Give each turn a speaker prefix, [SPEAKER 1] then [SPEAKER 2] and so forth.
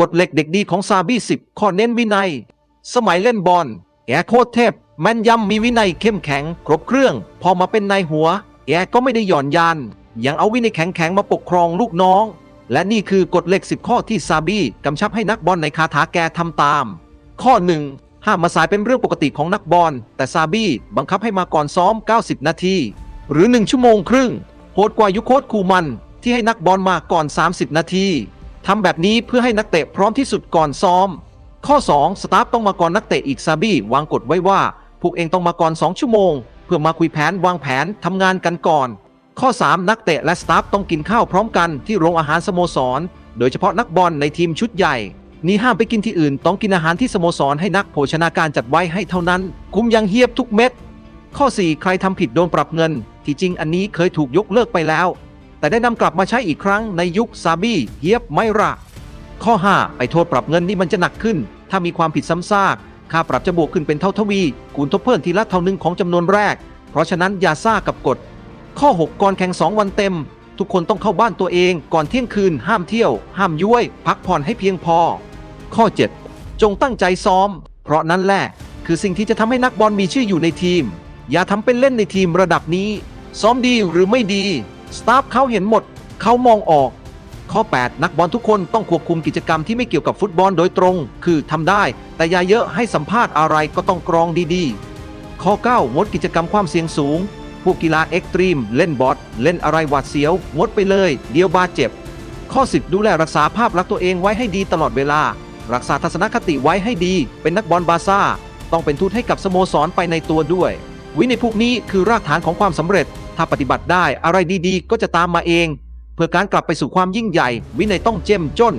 [SPEAKER 1] กฎเหล็กเด็กดีของซาบี้สิบข้อเน้นวินัย สมัยเล่นบอลแกโคตรเทพแม่นยำมีวินัยเข้มแข็ง ครบเครื่อง พอมาเป็นนายหัวแกก็ไม่ได้หย่อนยานยังเอาวินัยแข็งแข็งๆมาปกครองลูกน้อง และนี่คือกฎเหล็กสิบข้อที่ซาบี้กำชับให้นักบอลในคาถาแกทำตาม ข้อหนึ่งห้ามมาสายเป็นเรื่องปกติของนักบอล แต่ซาบี้บังคับให้มาก่อนซ้อม 90 นาที หรือ 1 ชั่วโมงครึ่งโหดกว่ายุคโคตคูมันที่ให้นักบอลมาก่อน 30 นาที ทำแบบนี้เพื่อให้นักเตะพร้อมที่สุดก่อนซ้อม ข้อ 2 สตาฟต้องมาก่อนนักเตะอีกซาบี้วางกฎไว้ว่า พวกเองต้องมาก่อน 2 ชั่วโมง เพื่อมาคุยแผนวางแผนทำงานกันก่อน ข้อ 3 นักเตะและสตาฟต้องกินข้าวพร้อมกันที่โรงอาหารสโมสร โดยเฉพาะนักบอลในทีมชุดใหญ่ นี่ห้ามไปกินที่อื่น ต้องกินอาหารที่สโมสรให้นักโภชนาการจัดไว้ให้เท่านั้น คุมยังเฮียบทุกเม็ดข้อ 4 ใครทำผิดโดนปรับเงิน ที่จริงอันนี้เคยถูกยกเลิกไปแล้ว แต่ได้นำกลับมาใช้อีกครั้งในยุคซาบี้เฮียบไม่ระ ข้อ 5 ไอ้โทษปรับเงินนี่มันจะหนักขึ้น ถ้ามีความผิดซ้ำซาก ค่าปรับจะบวกขึ้นเป็นเท่าทวี คูณทบเพิ่มทีละเท่านึงของจำนวนแรก เพราะฉะนั้นอย่าซ่ากับกฎ ข้อ 6 ก่อนแข่ง 2 วันเต็ม ทุกคนต้องเข้าบ้านตัวเองก่อนเที่ยงคืน ห้ามเที่ยว ห้ามย้วย พักผ่อนให้เพียงพอ ข้อ 7 จงตั้งใจซ้อม เพราะนั่นแหละ คือสิ่งที่จะทำให้นักบอลมีชื่ออยู่ในทีม อย่าทำเป็นเล่นในทีมระดับนี้ ซ้อมดีหรือไม่ดี สตาฟเขาเห็นหมด เขามองออก ข้อ 8 นักบอลทุกคนต้องควบคุมกิจกรรมที่ไม่เกี่ยวกับฟุตบอลโดยตรง คือทำได้ แต่อย่าเยอะให้สัมภาษณ์อะไรก็ต้องกรองดีๆ ข้อ 9 งดกิจกรรมความเสี่ยงสูงพวกกีฬาเอ็กตรีม เล่นบอลเล่นอะไรหวาดเสียว งดไปเลย เดี๋ยวบาดเจ็บ ข้อ 10 ดูแลรักษาภาพลักษณ์ตัวเองไว้ให้ดีตลอดเวลา รักษาทัศนคติไว้ให้ดี เป็นนักบอลบาซ่า ต้องเป็นทูตให้กับสโมสรไปในตัวด้วย วินัยพวกนี้คือรากฐานของความสำเร็จ ถ้าปฏิบัติได้อะไรดีๆ ก็จะตามมาเอง เพื่อการกลับไปสู่ความยิ่งใหญ่ วินัยต้องเจ้มจน